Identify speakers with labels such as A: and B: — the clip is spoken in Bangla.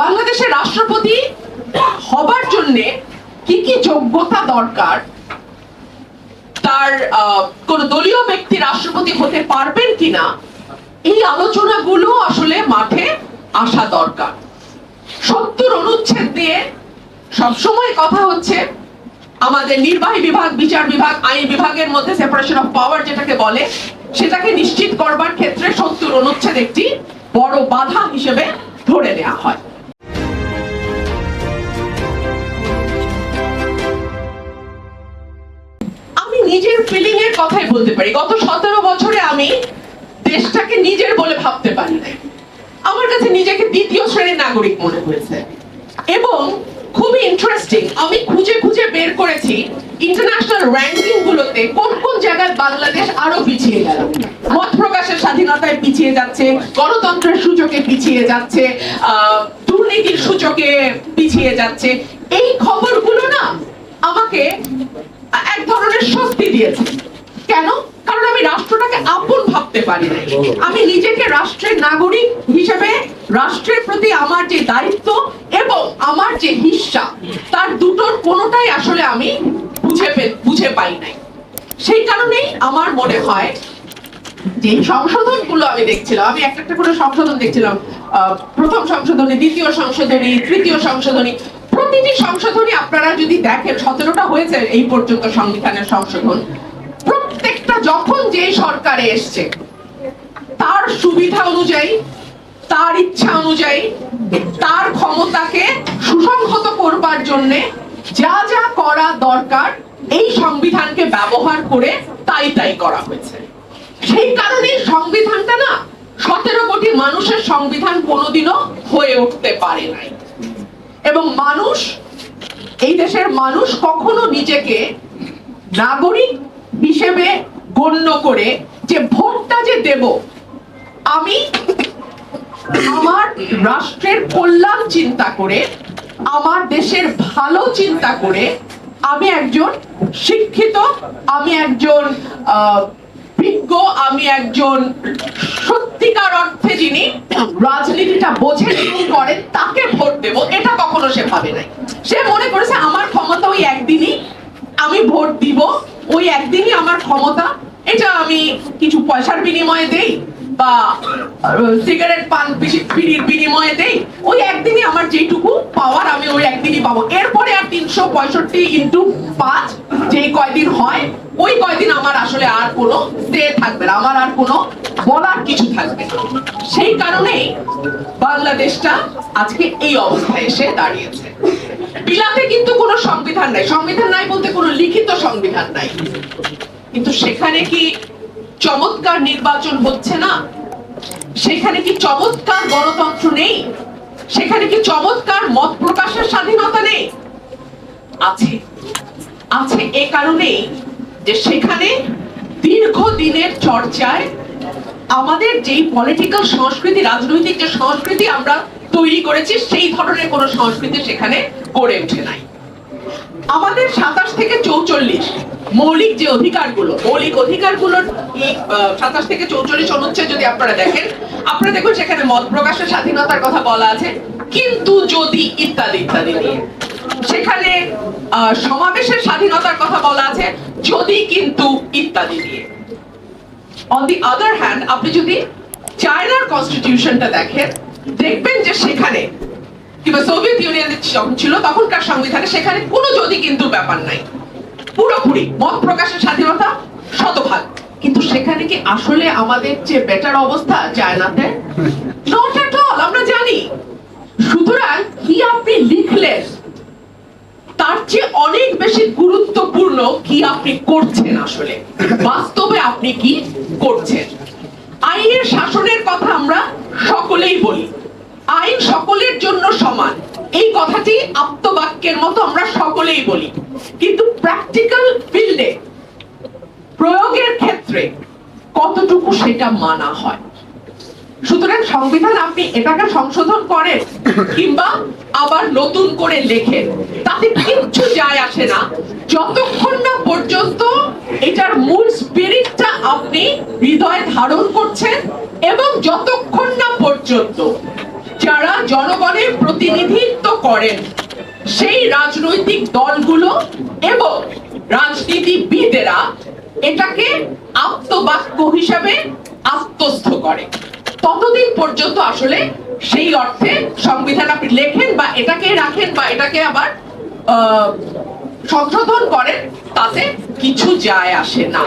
A: বাংলাদেশের রাষ্ট্রপতি হবার জন্যে কি কি যোগ্যতা দরকার? তার কোন দলীয় ব্যক্তি রাষ্ট্রপতি হতে পারবেন কিনা? এই আলোচনাগুলো আসলে মাঠে আসা দরকার। সত্তর অনুচ্ছেদ দিয়ে সবসময় কথা হচ্ছে, আমাদের নির্বাহী বিভাগ, বিচার বিভাগ, আইন বিভাগের মধ্যে সেপারেশন অফ পাওয়ার যেটাকে বলে, সেটাকে নিশ্চিত করবার ক্ষেত্রে সত্তর অনুচ্ছেদ একটি বড় বাধা হিসেবে ধরে নেওয়া হয়। কথাই বলতে পারি। গত সতেরো বছরে আমি দেশটাকে নিজের বলে ভাবতে পারি নাই। আমার কাছে নিজেকে দ্বিতীয় শ্রেণির নাগরিক মনে হয়েছে। এবং খুবই ইন্টারেস্টিং আমি খুঁজে খুঁজে বের করেছি ইন্টারন্যাশনাল র্যাঙ্কিং গুলোতে কোন কোন জায়গায় বাংলাদেশ আরও পিছিয়ে গেল। মত প্রকাশের স্বাধীনতায় পিছিয়ে যাচ্ছে, গণতন্ত্রের সূচকে পিছিয়ে যাচ্ছে দুর্নীতির সূচকে পিছিয়ে যাচ্ছে। এই খবরগুলো না আমাকে এক ধরনের স্বস্তি দিয়েছে। কেন? কারণ আমি রাষ্ট্রটাকে আপন ভাবতে পারি না আমি নিজেকে রাষ্ট্রের নাগরিক হিসেবে, রাষ্ট্রের প্রতি আমার যে দায়িত্ব এবং আমার যে হিস্সা তার দুটোর কোনোটাই আসলে আমি বুঝে বুঝে পাই নাই। সেই কারণেই আমার মনে হয় যে সংশোধনগুলো আমি দেখছিলাম, আমি একটা একটা করে সংশোধন দেখছিলাম। প্রথম সংশোধনী, দ্বিতীয় সংশোধনী, তৃতীয় সংশোধনী, প্রতিটি সংশোধনী আপনারা যদি দেখেন, সতেরোটা হয়েছে এই পর্যন্ত সংবিধানের সংশোধন। প্রত্যেকটা যখন যে সরকারে এসছে, তার সুবিধা অনুযায়ী, তার ইচ্ছা অনুযায়ী, তার ক্ষমতাকে সুসংহত করবার জন্য যা যা করা দরকার, এই সংবিধানকে ব্যবহার করে তাই তাই করা হয়েছে। সেই কারণে সংবিধানটা না, সতেরো কোটি মানুষের সংবিধান কোনোদিনও হয়ে উঠতে পারে নাই। এবং মানুষ, এই দেশের মানুষ কখনো নিজেকে নাগরিক হিসেবে গণ্য করে যে ভোটটা যে দেব, আমি আমার রাষ্ট্রের কল্যাণ চিন্তা করে, আমার দেশের ভালো চিন্তা করে, আমি একজন শিক্ষিত, আমি একজন বিজ্ঞ, আমি একজন সত্যিকার অর্থে যিনি রাজনীতিটা বোঝেন এবং করেন, তাকে ভোট দেব। এটা কখনো সে ভাবে নাই। সে মনে করেছে, আমার ক্ষমতা ওই একদিনই আমি ভোট দিব। ওই একদিনই আমার ক্ষমতা এটা আমি কিছু পয়সার বিনিময়ে দেই বা সিগারেট পান বিড়ির বিনিময়ে দেই। ওই একদিনই আমার যেটুকু পাওয়ার আমি ওই একদিনই পাবো। এরপরে আর তিনশো পঁয়ষট্টি ইন্টু পাঁচ যেই কয়দিন হয়, ওই কয়দিন আমার আসলে আর কোনো স্টে থাকবে না। আমার আর কোনো বলার কিছু থাকবে না। সেই কারণেই বাংলাদেশটা আজকে এই অবস্থায় এসে দাঁড়িয়েছে। বিলাতে কিন্তু কোনো সংবিধান নাই। সংবিধান নাই বলতে কোনো লিখিত সংবিধান নাই। কিন্তু সেখানে কি চমৎকার নির্বাচন হচ্ছে না? সেখানে কি চমৎকার গণতন্ত্র নেই? সেখানে কি চমৎকার মত প্রকাশের স্বাধীনতা নেই? আছে। আছে এ কারণেই যে সেখানে দীর্ঘদিনের চর্চায় আমাদের যেই পলিটিক্যাল সংস্কৃতি, রাজনৈতিক যে সংস্কৃতি আমরা তৈরি করেছি, সেই ধরনের কোনো সংস্কৃতি সেখানে গড়ে ওঠে নাই। আমাদের সাতাশ থেকে চৌচল্লিশ মৌলিক যে অধিকারগুলো, মৌলিক অধিকারগুলোর সাতাশ থেকে চৌচল্লিশ অনুচ্ছেদ যদি আপনারা দেখেন, আপনারা দেখুন সেখানে মত প্রকাশের স্বাধীনতার কথা বলা আছে। কিন্তু যদি ইত্যাদি ইত্যাদি নিয়ে, সেখানে সমাবেশের স্বাধীনতার কথা বলা আছে, যদি কিন্তু ইত্যাদি নিয়ে। অন দি আদার হ্যান্ড আপনি যদি চায়নার কনস্টিটিউশনটা দেখেন, দেখবেন যে সেখানে কিংবা সোভিয়েত ইউনিয়ন যখন ছিল, তখনকার সংবিধানে সেখানে কোনো যদি কিন্তু ব্যাপার নাই। পুরোপুরি মত প্রকাশের স্বাধীনতা শতভাগ। কিন্তু সেখানে কি আসলে আমাদের যে বেটার অবস্থা? চায়নাতে নট এট অল আমরা জানি। সুতরাং কি আপনি লিখলেন? তার চেয়ে অনেক বেশি গুরুত্বপূর্ণ কি আপনি করছেন আসলে? বাস্তবে আপনি কি করছেন? আইনের শাসনের কথা আমরা সকলেই বলি আইন সকলের জন্য সমান এই কথাটি আপ্তবাক্যের মতো আমরা সকলেই বলি, কিন্তু প্র্যাকটিক্যাল ফিল্ডে প্রয়োগের ক্ষেত্রে কতটুকু সেটা মানা হয়? সুতরাং সংবিধান আপনি এটাকে সংশোধন করেন, কিংবা আবার নতুন করে লেখেন, তাতে কিচ্ছু যায় আসে না। যতক্ষণ না পর্যন্ত এটার মূল স্পিরিটটা আপনি হৃদয়ে ধারণ করছেন, এবং যতক্ষণ না পর্যন্ত যারা জনগণের প্রতিনিধিত্ব করেন সেই রাজনৈতিক দলগুলো এবং রাজনীতিবিদেরা এটাকে আত্মবাক্য হিসাবে আত্মস্থ করে। ততদিন পর্যন্ত আসলে সেই অর্থে সংবিধান আপনি লেখেন বা এটাকে রাখেন বা এটাকে আবার সংশোধন করেন, তাতে কিছু যায় আসে না।